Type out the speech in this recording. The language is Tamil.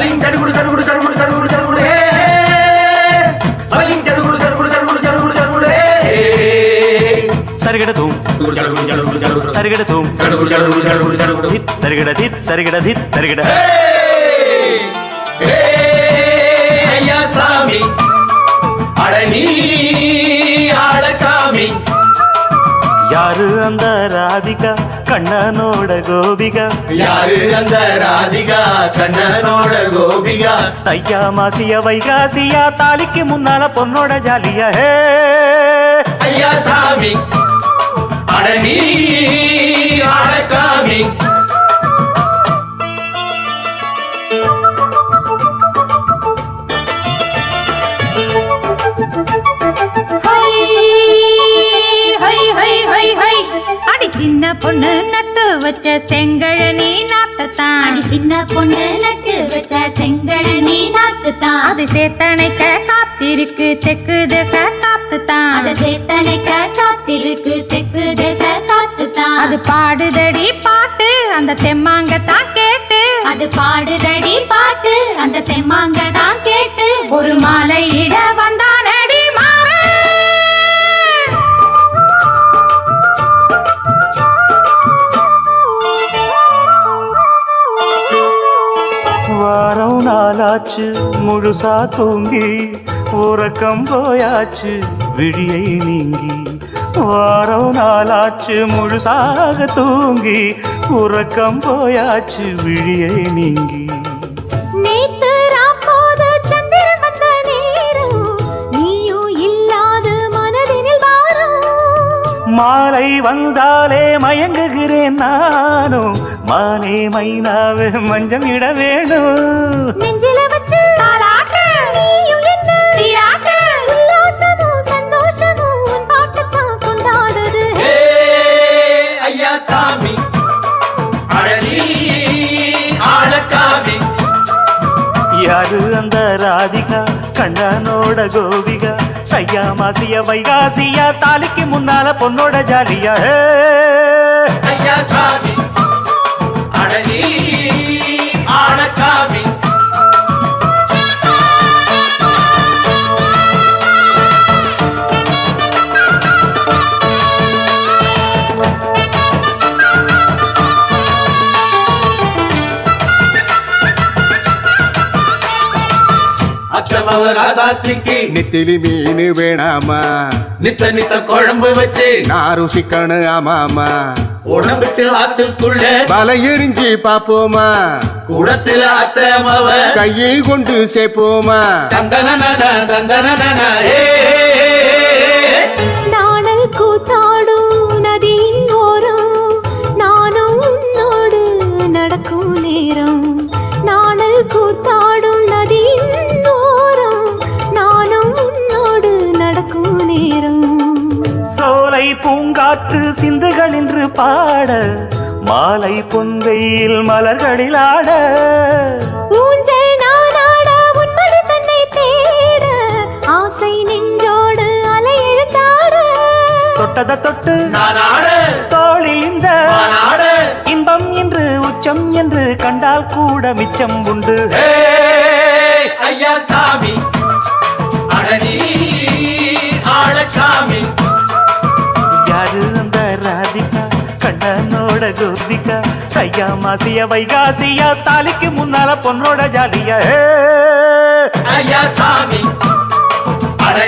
பலிங் சடுகுடு சடுகுடு சடுகுடு சடுகுடு சடுகுடு பலிங் சடுகுடு சடுகுடு சடுகுடு சடுகுடு சடுகுடு ஹே தருகிட தூம் தருகிட தூம் தித் தருகிட தித் தருகிட தித் தருகிட ஐயா சாமி அட நீ யாரு அந்த ராதிகா? கண்ணனோட கோபிகா? யாரு அந்த ராதிகா? கண்ணனோட கோபிகா? தையா மாசிய வைகாசியா தாலிக்கு முன்னால பொண்ணோட ஜாலியா ஹே. ஐயா சாமி அட நீ. பொண்ணு நட்டு வச்ச செங்கழனி நாத்தத்தான். அடி சின்ன பொண்ணு நட்டு வச்ச செங்கழனி நாத்துத்தான். அது சேத்தனைக்க காத்திருக்கு தெக்கு திசை காத்துத்தான். அத சேத்தனைக்க காத்திருக்கு தெற்கு தேச காத்துத்தான். அது பாடுதடி பாட்டு அந்த தெம்மாங்கத்தான் கேட்டு. அது பாடுதடி பாட்டு அந்த தெம்மாங்க தான் கேட்டு. ஒரு மாலை இட வந்தானடி நாளாச்சு முழுசா தூங்கி உறக்கம் போயாச்சு விடியை நீங்கி. வாரம் நாளாச்சு முழுசாக தூங்கி உறக்கம் போயாச்சு விழியை நீங்கி. மாலை வந்தாலே மயங்குகிறேன் நானும் மானே மைனாவே மஞ்சம் இட வேணும். நெஞ்சில வச்சு தாலாட்டு நீயும் என்ன? சீராட்டு உல்லாசமும் சந்தோஷமும் உன் பாட்டுத்தான் கொண்டாடுது. ஐயா சாமி. ஆளக்காமி யாரு அந்த ராதிகா? கண்ணனோட கோபிகா? சையா மாசிய வைகாசியா? தாலிக்கு முன்னால பொண்ணோட ஜாலியா? அக்கிரமவ ராசாத்திக்கு நெத்திலி மீன் வேணாமா? நித்த நித்த குழம்பு வச்சு நான் ருசிக்கணும் ஆமாமா. உடம்பிட்டு ஆத்துக்குள்ள பல எரிஞ்சு பாப்போமா குடத்துல அத்தமவ கையில் கொண்டு சேர்ப்போமா? தந்தன தந்தன ஏ கூத்தாடும் நானும் உன்னோடு நடக்கும் நேரம். நாணல் கூத்தாடும் சோலை பூங்காற்று சிந்துகள் என்று பாட மாலை பொந்தையில் மலர்களில் ஆட. ஊஞ்சல் நானாட உன்மடி தன்னை தேட ஆசை நின்றோடு அலை எழுந்தாட தொட்டத தொட்டு தோளில் இந்த நானாட. இன்பம் என்று உச்சம் என்று கண்டால் கூட மிச்சம் உண்டு. ஐயா சாமி அட நீ ஆளச்சாமி யாரு அந்த ராதிகா கண்ணனோட கோபிகா சையா மாசிய வைகாசியா தாலிக்கு முன்னால பொண்ணோட ஜாலியா ஐயா சாமி அட